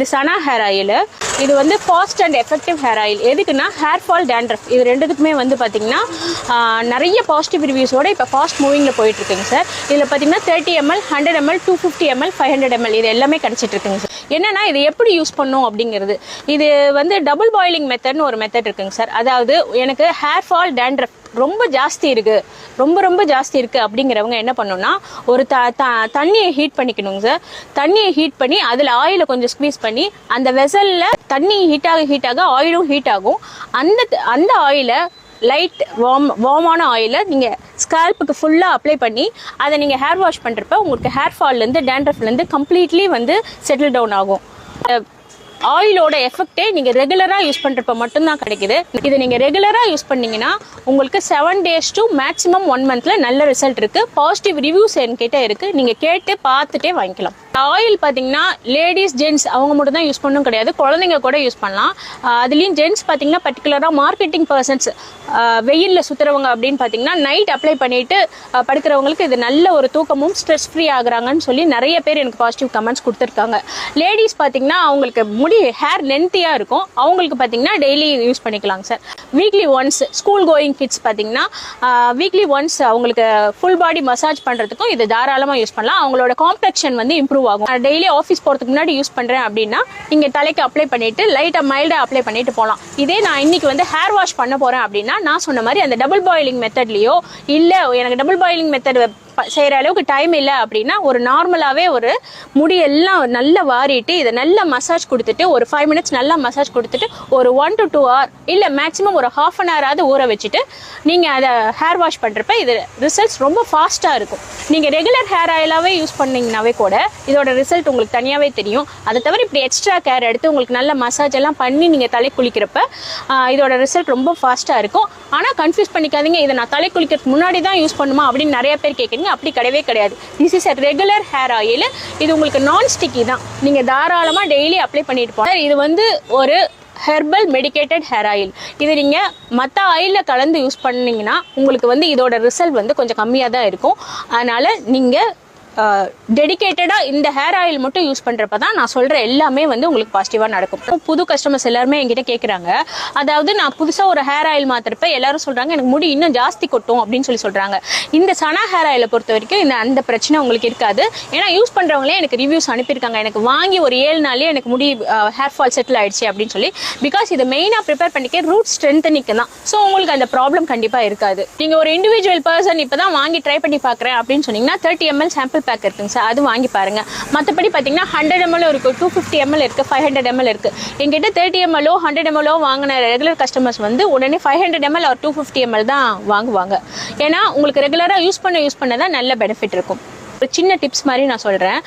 இது சனா hair oil இது வந்து fast and effective hair oil எதுக்குன்னா ஹேர் ஃபால் டேண்ட்ரஃப் இது ரெண்டுத்துக்குமே வந்து பார்த்தீங்கன்னா நிறைய பாசிட்டிவ் ரிவ்யூஸோட இப்போ ஃபாஸ்ட் மூவிங்கில் போயிட்டுருக்குங்க சார். இதில் பார்த்தீங்கன்னா thirty ml hundred ml two fifty ml five hundred ml இது எல்லாமே கிடச்சிட்ருக்குங்க சார். என்னன்னா இது எப்படி யூஸ் பண்ணும் அப்படிங்கிறது. இது வந்து டபுள் பாயிலிங் மெத்தட்னு ஒரு மெத்தட் இருக்குங்க சார். அதாவது எனக்கு ஹேர் ஃபால் டேண்ட்ரஃப் ரொம்ப ஜாஸ்தி இருக்கு. ரொம்ப ரொம்ப ஜாஸ்தி இருக்கு அப்படிங்கிறவங்க என்ன பண்ணணும்னா ஒரு த த- தண்ணியை ஹீட் பண்ணிக்கணுங்க சார் தண்ணியை ஹீட் பண்ணி அதில் ஆயிலை கொஞ்சம் ஸ்க்வீஸ் பண்ணி அந்த வெசலில் தண்ணி ஹீட்டாக ஹீட்டாக ஆயிலும் ஹீட் ஆகும். அந்த அந்த ஆயிலை லைட் வார்ம் வார்மான ஆயிலை நீங்கள் ஸ்கால்ப்புக்கு ஃபுல்லாக அப்ளை பண்ணி அதை நீங்கள் ஹேர் வாஷ் பண்ணுறப்ப உங்களுக்கு ஹேர் ஃபால்லேருந்து டேண்ட்ரஃப்லேருந்து கம்ப்ளீட்லி வந்து செட்டில் டவுன் ஆகும். ஆயிலோட எஃபெக்டே நீங்கள் ரெகுலராக யூஸ் பண்ணுறப்ப மட்டும்தான் கிடைக்குது. இதை நீங்கள் ரெகுலராக யூஸ் பண்ணீங்கன்னா உங்களுக்கு seven days to maximum one மந்த்தில் நல்ல ரிசல்ட் இருக்குது பாசிட்டிவ் ரிவ்யூஸ் என்கிட்ட இருக்குது நீங்கள் கேட்டு பார்த்துட்டே வாங்கிக்கலாம். ஆயில் பார்த்தீங்கன்னா லேடிஸ் ஜென்ட்ஸ் அவங்க மட்டும் தான் யூஸ் பண்ணணும் கிடையாது. குழந்தைங்க கூட யூஸ் பண்ணலாம். அதுலேயும் ஜென்ட்ஸ் பார்த்தீங்கன்னா பர்டிகுலராக மார்க்கெட்டிங் பர்சன்ஸ் வெயிலில் சுற்றுறவங்க அப்படின்னு பார்த்தீங்கன்னா நைட் அப்ளை பண்ணிட்டு படுக்கிறவங்களுக்கு இது நல்ல ஒரு தூக்கமும் ஸ்ட்ரெஸ் ஃப்ரீ ஆகுறாங்கன்னு சொல்லி நிறைய பேர் எனக்கு பாசிட்டிவ் கமெண்ட்ஸ் கொடுத்துருக்காங்க. லேடிஸ் பார்த்தீங்கன்னா அவங்களுக்கு முடி ஹேர் லென்த்தியாக இருக்கும். அவங்களுக்கு பார்த்தீங்கன்னா டெய்லி யூஸ் பண்ணிக்கலாங்க sir weekly once school going kids பார்த்தீங்கன்னா வீக்லி ஒன்ஸ் அவங்களுக்கு ஃபுல் பாடி மசாஜ் பண்ணுறதுக்கும் இது தாராளமாக யூஸ் பண்ணலாம். அவங்களோட காம்ப்ளெக்ஷன் வந்து இம்ப்ரூவ் ஆகும். நான் டெய்லி ஆஃபீஸ் போகிறதுக்கு முன்னாடி யூஸ் பண்ணுறேன் அப்படின்னா நீங்கள் தலைக்கு அப்ளை பண்ணிட்டு லைட்டாக மைல்டாக அப்ளை பண்ணிட்டு போகலாம் இதே நான் இன்னைக்கு வந்து ஹேர் வாஷ் பண்ண போகிறேன் அப்படின்னா நான் சொன்ன மாதிரி அந்த டபுள் பாயிலிங் மெத்தட்லேயோ இல்லை எனக்கு டபுள் பாயிலிங் மெத்தட் செய்கிற அளவுக்கு டைம் இல்லை அப்படின்னா ஒரு நார்மலாகவே ஒரு முடியெல்லாம் நல்லா வாரிட்டு இதை நல்லா மசாஜ் கொடுத்துட்டு ஒரு ஃபைவ் மினிட்ஸ் நல்லா மசாஜ் கொடுத்துட்டு ஒரு ஒன் டு டூ ஹவர் இல்லை மேக்ஸிமம் ஒரு ஹாஃப் அன் ஹவராவது ஊற வச்சுட்டு நீங்கள் அதை ஹேர் வாஷ் பண்ணுறப்ப இது ரிசல்ட்ஸ் ரொம்ப ஃபாஸ்ட்டாக இருக்கும். நீங்கள் ரெகுலர் ஹேர் ஆயிலாகவே யூஸ் பண்ணிங்கனாவே கூட இதோட ரிசல்ட் உங்களுக்கு தனியாகவே தெரியும். அதை தவிர இப்படி எக்ஸ்ட்ரா கேர் எடுத்து உங்களுக்கு நல்ல மசாஜ் எல்லாம் பண்ணி நீங்கள் தலை குளிக்கிறப்ப இதோட ரிசல்ட் ரொம்ப ஃபாஸ்ட்டாக இருக்கும். ஆனால் கன்ஃபியூஸ் பண்ணிக்காதீங்க இதை நான் தலை குளிக்கிறதுக்கு முன்னாடி தான் யூஸ் பண்ணுமா அப்படின்னு நிறைய பேர் கேட்குறீங்க அப்படி கிடையவே கிடையாது. This is a regular hair oil இது உங்களுக்கு நான் ஸ்டிக்கி தான். நீங்கள் தாராளமாக டெய்லி அப்ளை பண்ணிட்டு போங்க. இது வந்து ஒரு ஹெர்பல் மெடிக்கேட்டட் ஹேர் ஆயில் இது நீங்கள் மற்ற ஆயிலில் கலந்து யூஸ் பண்ணீங்கன்னா உங்களுக்கு வந்து இதோட ரிசல்ட் வந்து கொஞ்சம் கம்மியாக தான் இருக்கும். அதனால் நீங்கள் டெடிகேட்டடாக இந்த ஹேர் ஆயில் மட்டும் யூஸ் பண்ணுறப்ப தான் நான் சொல்கிற எல்லாமே வந்து உங்களுக்கு பாசிட்டிவாக நடக்கும். புது கஸ்டமர்ஸ் எல்லாருமே என்கிட்ட கேட்குறாங்க அதாவது நான் புதுசாக ஒரு ஹேர் ஆயில் மாத்துறப்ப எல்லாரும் சொல்கிறாங்க எனக்கு முடி இன்னும் ஜாஸ்தி கொட்டும் அப்படின்னு சொல்லி சொல்கிறாங்க இந்த சனா ஹேர் ஆயிலை பொறுத்த வரைக்கும் இந்த அந்த பிரச்சனை உங்களுக்கு இருக்காது. ஏன்னா யூஸ் பண்ணுறவங்களே எனக்கு ரிவ்யூஸ் அனுப்பியிருக்காங்க. எனக்கு வாங்கி ஒரு ஏழு நாளே எனக்கு முடி ஹேர் ஃபால் செட்டில் ஆயிடுச்சு அப்படின்னு சொல்லி. பிகாஸ் இது மெயினாக ப்ரிப்பேர் பண்ணிக்க ரூட் ஸ்ட்ரென்த்தனிக்கு தான். ஸோ உங்களுக்கு அந்த ப்ராப்ளம் கண்டிப்பாக இருக்காது. நீங்கள் ஒரு இண்டிவிஜுவல் பர்சன் இப்போ தான் வாங்கி ட்ரை பண்ணி பார்க்குறேன் அப்படின்னு சொன்னீங்கன்னா தேர்ட்டி எம்எல் சாம்பிள் பேக் இருக்குங்க சார் அது வாங்கி பாருங்கள் மற்றபடி பார்த்தீங்கன்னா ஹண்ட்ரட் எம்எல் இருக்குது டூ ஃபிஃப்டி எம்எல் இருக்குது ஃபைவ் ஹண்ட்ரட் எம்எல் இருக்குது எங்கிட்ட தேர்ட்டி எம்எல்ஓ ஹண்ட்ரட் எம்எல்ஓ வாங்கின ரெகுலர் கஸ்டமர்ஸ் வந்து உடனே ஃபைவ் ஹண்ட்ரட் எம்எல் ஒரு டூ ஃபிஃப்டி எம்எல் தான் வாங்குவாங்க. ஏன்னா உங்களுக்கு ரெகுலராக யூஸ் பண்ண யூஸ் பண்ண தான் நல்ல பெனிஃபிட் இருக்கும். ஒரு சின்ன டிப்ஸ் மாதிரி நான் சொல்கிறேன்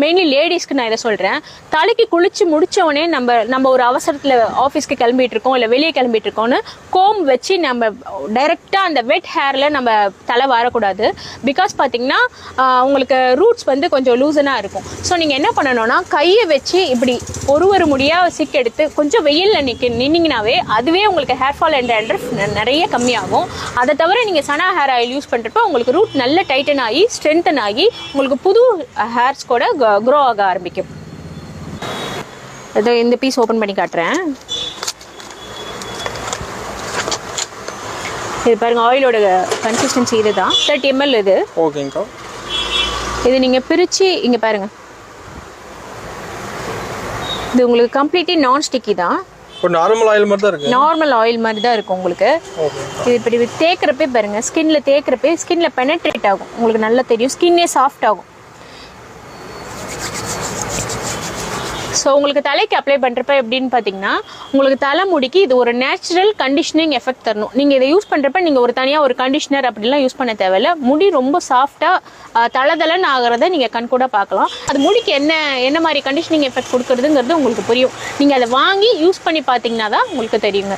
மெயின்லி லேடிஸ்க்கு நான் இதை சொல்கிறேன் தலைக்கு குளிச்சு முடித்தவொடனே நம்ம நம்ம ஒரு அவசரத்தில் ஆஃபீஸ்க்கு கிளம்பிட்டு இருக்கோம் இல்லை வெளியே கிளம்பிட்டு இருக்கோம்னு கோம் வச்சு நம்ம டைரெக்டாக அந்த வெட் ஹேரில் நம்ம தலை வரக்கூடாது. பிகாஸ் பார்த்தீங்கன்னா உங்களுக்கு ரூட்ஸ் வந்து கொஞ்சம் லூசனாக இருக்கும். ஸோ நீங்கள் என்ன பண்ணணும்னா கையை வச்சு இப்படி ஒரு ஒரு முடியாக சிக் எடுத்து கொஞ்சம் வெயிலில் நிற்க நின்னீங்கனாவே அதுவே உங்களுக்கு ஹேர் ஃபால் என்ற நிறைய கம்மியாகும். அதை தவிர நீங்கள் சனா ஹேர் ஆயில் யூஸ் பண்ணுறப்ப உங்களுக்கு ரூட் நல்ல டைட்டன் ஆகி ஸ்ட்ரென்தன் ஆகி உங்களுக்கு புது ஹேர்ஸ் கூட க்ரோ ஆக ஆரம்பிக்கும். இது இந்த பீஸ் ஓப்பன் பண்ணி காட்டுறேன். இது பாருங்க ஆயிலோட கன்சிஸ்டன்சி இதுதான். தேர்ட்டி எம்எல் இது. ஓகேங்கக்கா இது நீங்கள் பிரித்து இங்கே பாருங்க. இது உங்களுக்கு கம்ப்ளீட்லி நான் ஸ்டிக்கி தான். நார்மல் ஆயில் மாதிரி தான் இருக்கு. நார்மல் ஆயில் மாதிரி தான் இருக்கும் உங்களுக்கு இது இப்படி தேய்க்கிறப்பே பாருங்க ஸ்கின்ல தேய்க்கிறப்பே ஸ்கின்ல பெனட்ரேட் ஆகும். உங்களுக்கு நல்லா தெரியும். ஸ்கின்னே சாஃப்ட் ஆகும். ஸோ உங்களுக்கு தலைக்கு அப்ளை பண்ணுறப்ப எப்படின்னு பார்த்தீங்கன்னா உங்களுக்கு தலைமுடிக்கு இது ஒரு நேச்சுரல் கண்டிஷனிங் எஃபெக்ட் தரணும். நீங்கள் இதை யூஸ் பண்ணுறப்ப நீங்கள் ஒரு தனியாக ஒரு கண்டிஷனர் அப்படிலாம் யூஸ் பண்ண தேவையில்ல. முடி ரொம்ப சாஃப்டாக தளதளன்னு ஆகிறத நீங்கள் கண் கூட பார்க்கலாம். அது முடிக்கு என்ன என்ன மாதிரி கண்டிஷனிங் எஃபெக்ட் கொடுக்குறதுங்கிறது உங்களுக்கு புரியும். நீங்கள் அதை வாங்கி யூஸ் பண்ணி பார்த்தீங்கன்னா தான் உங்களுக்கு தெரியுங்க.